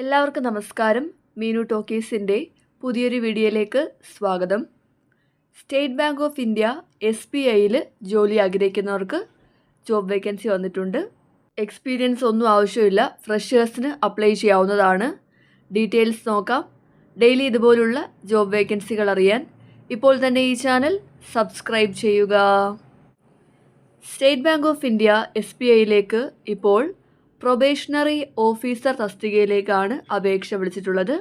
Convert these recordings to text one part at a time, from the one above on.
എല്ലാവർക്കും നമസ്കാരം. മീനു ടോക്കീസിന്റെ പുതിയൊരു വീഡിയോയിലേക്ക് സ്വാഗതം. State Bank of India S B ഐയിൽ ജോലി ആഗ്രഹിക്കുന്നവർക്ക് ജോബ് വേക്കൻസി വന്നിട്ടുണ്ട്. എക്സ്പീരിയൻസ് ഒന്നും ആവശ്യമില്ല. ഫ്രഷേഴ്സിന് അപ്ലൈ ചെയ്യാവുന്നതാണ്. ഡീറ്റെയിൽസ് നോക്കാം. ഡെയിലി ഇതുപോലുള്ള ജോബ് വേക്കൻസികൾ അറിയാൻ ഇപ്പോൾ തന്നെ ഈ ചാനൽ സബ്സ്ക്രൈബ് ചെയ്യുക. State bank of India S B ഐയിലേക്ക് ഇപ്പോൾ പ്രൊബേഷണറി ഓഫീസർ തസ്തികയിലേക്കാണ് അപേക്ഷ വിളിച്ചിട്ടുള്ളത്.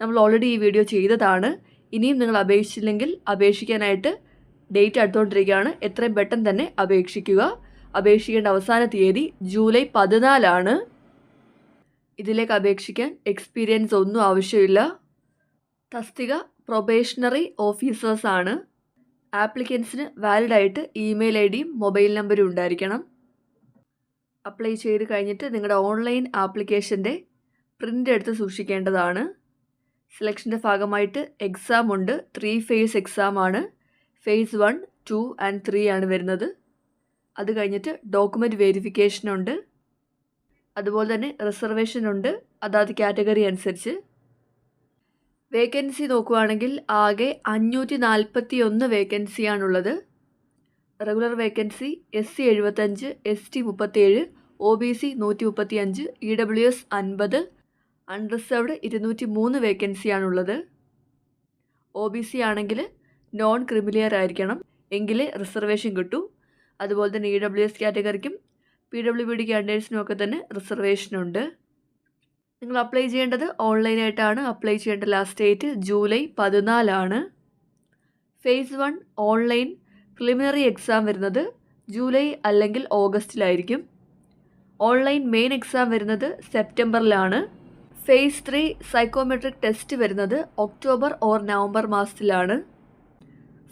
നമ്മൾ ഓൾറെഡി ഈ വീഡിയോ ചെയ്തതാണ്. ഇനിയും നിങ്ങൾ അപേക്ഷിച്ചില്ലെങ്കിൽ അപേക്ഷിക്കാനായിട്ട് ഡേറ്റ് അടുത്തുകൊണ്ടിരിക്കുകയാണ് എത്രയും പെട്ടെന്ന് തന്നെ അപേക്ഷിക്കുക. അപേക്ഷിക്കേണ്ട അവസാന തീയതി ജൂലൈ പതിനാലാണ്. ഇതിലേക്ക് അപേക്ഷിക്കാൻ എക്സ്പീരിയൻസ് ഒന്നും ആവശ്യമില്ല. തസ്തിക പ്രൊബേഷണറി ഓഫീസേഴ്സാണ് ആപ്ലിക്കൻസിന് വാലിഡായിട്ട് ഇമെയിൽ ഐ ഡിയും മൊബൈൽ നമ്പരും ഉണ്ടായിരിക്കണം. അപ്ലൈ ചെയ്ത് കഴിഞ്ഞിട്ട് നിങ്ങളുടെ ഓൺലൈൻ ആപ്ലിക്കേഷന്റെ പ്രിന്റ് എടുത്ത് സൂക്ഷിക്കേണ്ടതാണ്. സെലക്ഷന്റെ ഭാഗമായിട്ട് എക്സാം ഉണ്ട്. ത്രീ ഫേസ് എക്സാം ആണ്. Phase one two and three ആണ് വരുന്നത്. അത് കഴിഞ്ഞിട്ട് ഡോക്യുമെന്റ് വെരിഫിക്കേഷൻ ഉണ്ട്. അതുപോലെ തന്നെ റിസർവേഷൻ ഉണ്ട്. അതാത് കാറ്റഗറി അനുസരിച്ച്. വേക്കൻസി നോക്കുകയാണെങ്കിൽ ആകെ അഞ്ഞൂറ്റി നാൽപ്പത്തി ഒന്ന് വേക്കൻസിയാണുള്ളത് റെഗുലർ വേക്കൻസി എസ് സി എഴുപത്തഞ്ച് എസ് ടി മുപ്പത്തേഴ് ഒ ബി സി നൂറ്റി മുപ്പത്തി അഞ്ച് ഇ ഡബ്ല്യു എസ് അൻപത്. അൺറിസർവ്ഡ് ഇരുന്നൂറ്റി മൂന്ന് വേക്കൻസിയാണുള്ളത് ഒ ബി സി ആണെങ്കിൽ നോൺ ക്രിമിലിയർ ആയിരിക്കണം. എങ്കിലേ റിസർവേഷൻ കിട്ടൂ. അതുപോലെ തന്നെ ഇ ഡബ്ല്യു എസ് കാറ്റഗറിക്കും പി ഡബ്ല്യു ബി ഡി കാൻഡിഡേറ്റ്സിനും ഒക്കെ തന്നെ റിസർവേഷനുണ്ട് നിങ്ങൾ അപ്ലൈ ചെയ്യേണ്ടത് ഓൺലൈനായിട്ടാണ് അപ്ലൈ ചെയ്യേണ്ട last date July പതിനാലാണ്. Phase one online preliminary exam വരുന്നത് ജൂലൈ അല്ലെങ്കിൽ ഓഗസ്റ്റിലായിരിക്കും. ഓൺലൈൻ മെയിൻ എക്സാം വരുന്നത് സെപ്റ്റംബറിലാണ്. ഫേസ് ത്രീ സൈക്കോമെട്രിക് ടെസ്റ്റ് വരുന്നത് ഒക്ടോബർ ഓർ നവംബർ മാസത്തിലാണ്.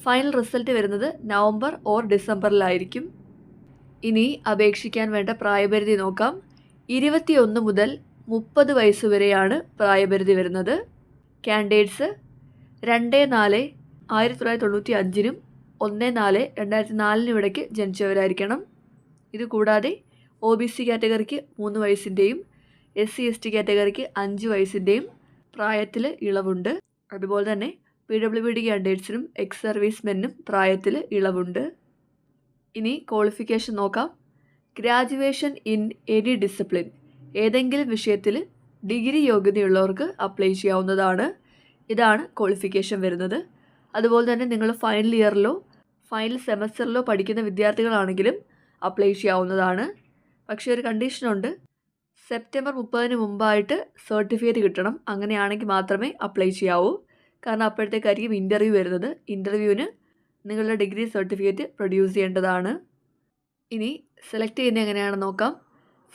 ഫൈനൽ റിസൾട്ട് വരുന്നത് നവംബർ ഓർ ഡിസംബറിലായിരിക്കും. ഇനി അപേക്ഷിക്കാൻ വേണ്ട പ്രായപരിധി നോക്കാം. ഇരുപത്തിയൊന്ന് മുതൽ മുപ്പത് വയസ്സ് വരെയാണ് പ്രായപരിധി വരുന്നത്. കാൻഡിഡേറ്റ്സ് രണ്ട് നാല് ആയിരത്തി തൊള്ളായിരത്തി തൊണ്ണൂറ്റി അഞ്ചിനും ഒന്ന് നാല് രണ്ടായിരത്തി നാലിന് ഇടയ്ക്ക് ജനിച്ചവരായിരിക്കണം. ഇത് കൂടാതെ ഒ ബി സി കാറ്റഗറിക്ക് മൂന്ന് വയസ്സിന്റെയും എസ് സി എസ് ടി കാറ്റഗറിക്ക് അഞ്ച് വയസ്സിന്റെയും പ്രായത്തിൽ ഇളവുണ്ട്. അതുപോലെ തന്നെ പി ഡബ്ല്യു ബി ഡി കാൻഡിഡേറ്റ്സിനും എക്സ് സർവീസ് മെന്നും പ്രായത്തിൽ ഇളവുണ്ട്. ഇനി ക്വാളിഫിക്കേഷൻ നോക്കാം. ഗ്രാജുവേഷൻ ഇൻ എനി ഡിസിപ്ലിൻ ഏതെങ്കിലും വിഷയത്തിൽ ഡിഗ്രി യോഗ്യതയുള്ളവർക്ക് അപ്ലൈ ചെയ്യാവുന്നതാണ്. ഇതാണ് ക്വാളിഫിക്കേഷൻ വരുന്നത്. അതുപോലെ തന്നെ നിങ്ങൾ ഫൈനൽ ഇയറിലോ ഫൈനൽ സെമസ്റ്ററിലോ പഠിക്കുന്ന വിദ്യാർത്ഥികളാണെങ്കിലും അപ്ലൈ ചെയ്യാവുന്നതാണ്. പക്ഷേ ഒരു കണ്ടീഷനുണ്ട് സെപ്റ്റംബർ മുപ്പതിന് മുമ്പായിട്ട് സർട്ടിഫിക്കറ്റ് കിട്ടണം. അങ്ങനെയാണെങ്കിൽ മാത്രമേ അപ്ലൈ ചെയ്യാവൂ. കാരണം അപ്പോഴത്തേക്കായിരിക്കും ഇന്റർവ്യൂ വരുന്നത്. ഇന്റർവ്യൂവിന് നിങ്ങളുടെ ഡിഗ്രി സർട്ടിഫിക്കറ്റ് പ്രൊഡ്യൂസ് ചെയ്യേണ്ടതാണ്. ഇനി സെലക്ട് ചെയ്യുന്ന എങ്ങനെയാണെന്ന് നോക്കാം.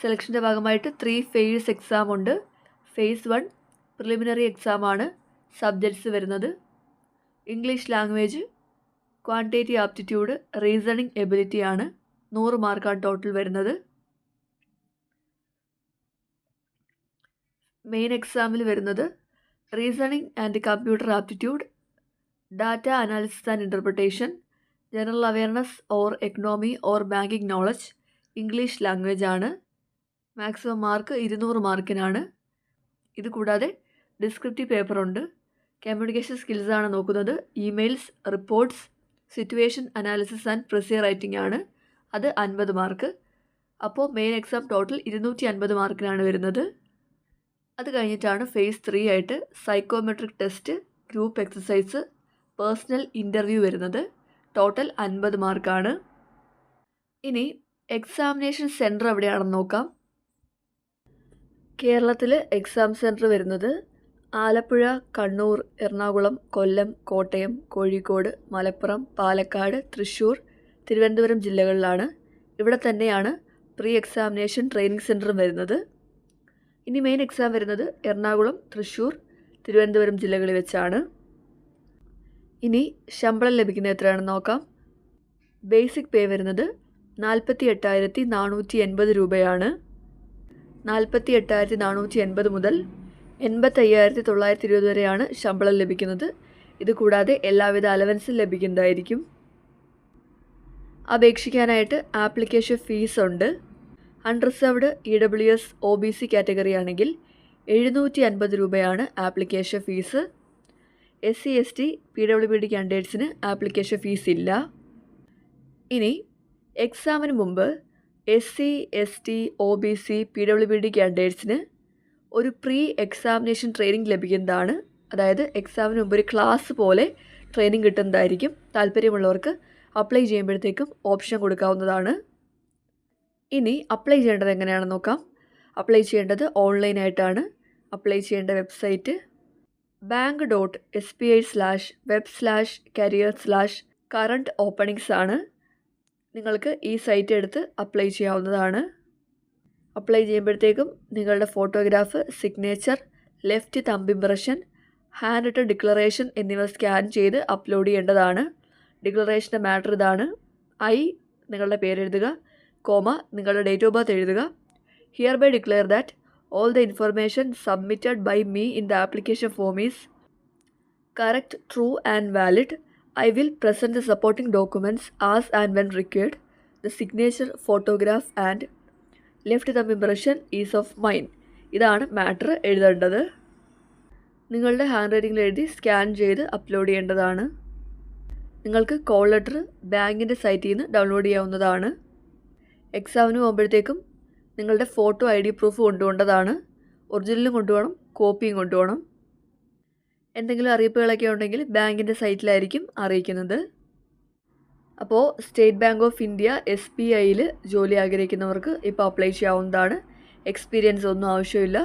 സെലക്ഷന്റെ ഭാഗമായിട്ട് ത്രീ ഫേസ് എക്സാം ഉണ്ട്. ഫേസ് വൺ പ്രിലിമിനറി എക്സാമാണ് സബ്ജക്ട്സ് വരുന്നത്. English language quantitative aptitude reasoning ability ആണ് നൂറ് മാർക്കാണ് ടോട്ടൽ വരുന്നത്. മെയിൻ എക്സാമിൽ വരുന്നത് reasoning and computer aptitude data analysis and interpretation general awareness or economy or banking knowledge English language ആണ്. മാക്സിമം മാർക്ക് ഇരുന്നൂറ് മാർക്കിനാണ് ഇത് കൂടാതെ ഡിസ്ക്രിപ്റ്റീവ് പേപ്പറുണ്ട് കമ്മ്യൂണിക്കേഷൻ സ്കിൽസാണ് നോക്കുന്നത്. Emails reports situation analysis and precis writing ആണ്. അത് അൻപത് മാർക്ക് അപ്പോൾ മെയിൻ എക്സാം ടോട്ടൽ ഇരുന്നൂറ്റി അൻപത് മാർക്കിനാണ് വരുന്നത്. അത് കഴിഞ്ഞിട്ടാണ് ഫേസ് ത്രീ ആയിട്ട് psychometric test group exercise personal interview വരുന്നത്. ടോട്ടൽ അൻപത് മാർക്കാണ് ഇനി എക്സാമിനേഷൻ സെന്റർ എവിടെയാണെന്ന് നോക്കാം. കേരളത്തിൽ എക്സാം സെന്റർ വരുന്നത് ആലപ്പുഴ കണ്ണൂർ എറണാകുളം കൊല്ലം കോട്ടയം കോഴിക്കോട് മലപ്പുറം പാലക്കാട് തൃശ്ശൂർ തിരുവനന്തപുരം ജില്ലകളിലാണ്. ഇവിടെ തന്നെയാണ് പ്രീ എക്സാമിനേഷൻ ട്രെയിനിങ് സെന്ററും വരുന്നത്. ഇനി മെയിൻ എക്സാം വരുന്നത് എറണാകുളം തൃശ്ശൂർ തിരുവനന്തപുരം ജില്ലകളിൽ വെച്ചാണ്. ഇനി ശമ്പളം ലഭിക്കുന്നത് എത്രയാണെന്ന് നോക്കാം. ബേസിക് പേ വരുന്നത് നാൽപ്പത്തി എട്ടായിരത്തി നാനൂറ്റി എൺപത് രൂപയാണ്. നാൽപ്പത്തി എട്ടായിരത്തി നാനൂറ്റി എൺപത് മുതൽ എൺപത്തയ്യായിരത്തി തൊള്ളായിരത്തി ഇരുപത് വരെയാണ് ശമ്പളം ലഭിക്കുന്നത്. ഇത് കൂടാതെ എല്ലാവിധ അലവൻസും ലഭിക്കുന്നതായിരിക്കും. അപേക്ഷിക്കാനായിട്ട് ആപ്ലിക്കേഷൻ ഫീസ് ഉണ്ട് unreserved E W S O B C category ആണെങ്കിൽ എഴുന്നൂറ്റി അൻപത് രൂപയാണ് application fee. S C S T P W B D കാൻഡിഡേറ്റ്സിന് application fee ഇല്ല ഇനി എക്സാമിന് മുമ്പ് S C S T O B C P W B D കാൻഡിഡേറ്റ്സിന് ഒരു pre examination training ലഭിക്കുന്നതാണ്. അതായത് എക്സാമിന് മുമ്പ് ഒരു ക്ലാസ് പോലെ ട്രെയിനിങ് കിട്ടുന്നതായിരിക്കും. താല്പര്യമുള്ളവർക്ക് അപ്ലൈ ചെയ്യുമ്പോഴത്തേക്കും ഓപ്ഷൻ കൊടുക്കാവുന്നതാണ്. ഇനി അപ്ലൈ ചെയ്യേണ്ടത് എങ്ങനെയാണെന്ന് നോക്കാം. അപ്ലൈ ചെയ്യേണ്ടത് ഓൺലൈനായിട്ടാണ് അപ്ലൈ ചെയ്യേണ്ട website bank dot S B I slash web slash career slash current openings ആണ്. നിങ്ങൾക്ക് ഈ സൈറ്റ് എടുത്ത് അപ്ലൈ ചെയ്യാവുന്നതാണ്. അപ്ലൈ ചെയ്യുമ്പോഴത്തേക്കും നിങ്ങളുടെ photograph signature left thumb impression hand written declaration എന്നിവ സ്കാൻ ചെയ്ത് അപ്ലോഡ് ചെയ്യേണ്ടതാണ്. ഡിക്ലറേഷന്റെ മാറ്റർ ഇതാണ്. ഐ നിങ്ങളുടെ പേര് എഴുതുക കോമ നിങ്ങളുടെ ഡേറ്റ് ഓഫ് ബർത്ത് എഴുതുക. Hereby declare that all the information submitted by me in the application form is correct true and valid I will present the supporting documents as and when required the signature photograph and left thumb impression is of mind ഇതാണ് matter എഴുതേണ്ടത്. നിങ്ങളുടെ hand റൈറ്റിംഗിൽ എഴുതി scan ചെയ്ത് upload ചെയ്യേണ്ടതാണ്. നിങ്ങൾക്ക് call letter ബാങ്കിന്റെ സൈറ്റിൽ നിന്ന് ഡൗൺലോഡ് ചെയ്യാവുന്നതാണ്. എക്സാമിന് പോകുമ്പോഴത്തേക്കും നിങ്ങളുടെ ഫോട്ടോ ഐ ഡി പ്രൂഫ് കൊണ്ടുപോകേണ്ടതാണ് ഒറിജിനലും കൊണ്ടുപോകണം കോപ്പിയും കൊണ്ടുപോകണം. എന്തെങ്കിലും അറിയിപ്പുകളൊക്കെ ഉണ്ടെങ്കിൽ ബാങ്കിന്റെ സൈറ്റിലായിരിക്കും അറിയിക്കുന്നത്. അപ്പോൾ state bank of India S B ഐയിൽ ജോലി ആഗ്രഹിക്കുന്നവർക്ക് ഇപ്പോൾ അപ്ലൈ ചെയ്യാവുന്നതാണ്. എക്സ്പീരിയൻസ് ഒന്നും ആവശ്യമില്ല.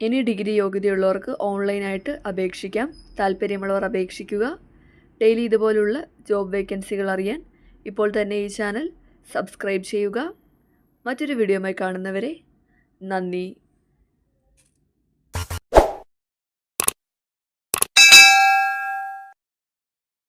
ഇനി ഡിഗ്രി യോഗ്യതയുള്ളവർക്ക് ഓൺലൈനായിട്ട് അപേക്ഷിക്കാം. താല്പര്യമുള്ളവർ അപേക്ഷിക്കുക. ഡെയിലി ഇതുപോലുള്ള ജോബ് വേക്കൻസികൾ അറിയാൻ ഇപ്പോൾ തന്നെ ഈ ചാനൽ സബ്സ്ക്രൈബ് ചെയ്യുക. മറ്റൊരു വീഡിയോയുമായി കാണുന്നവരെ നന്ദി.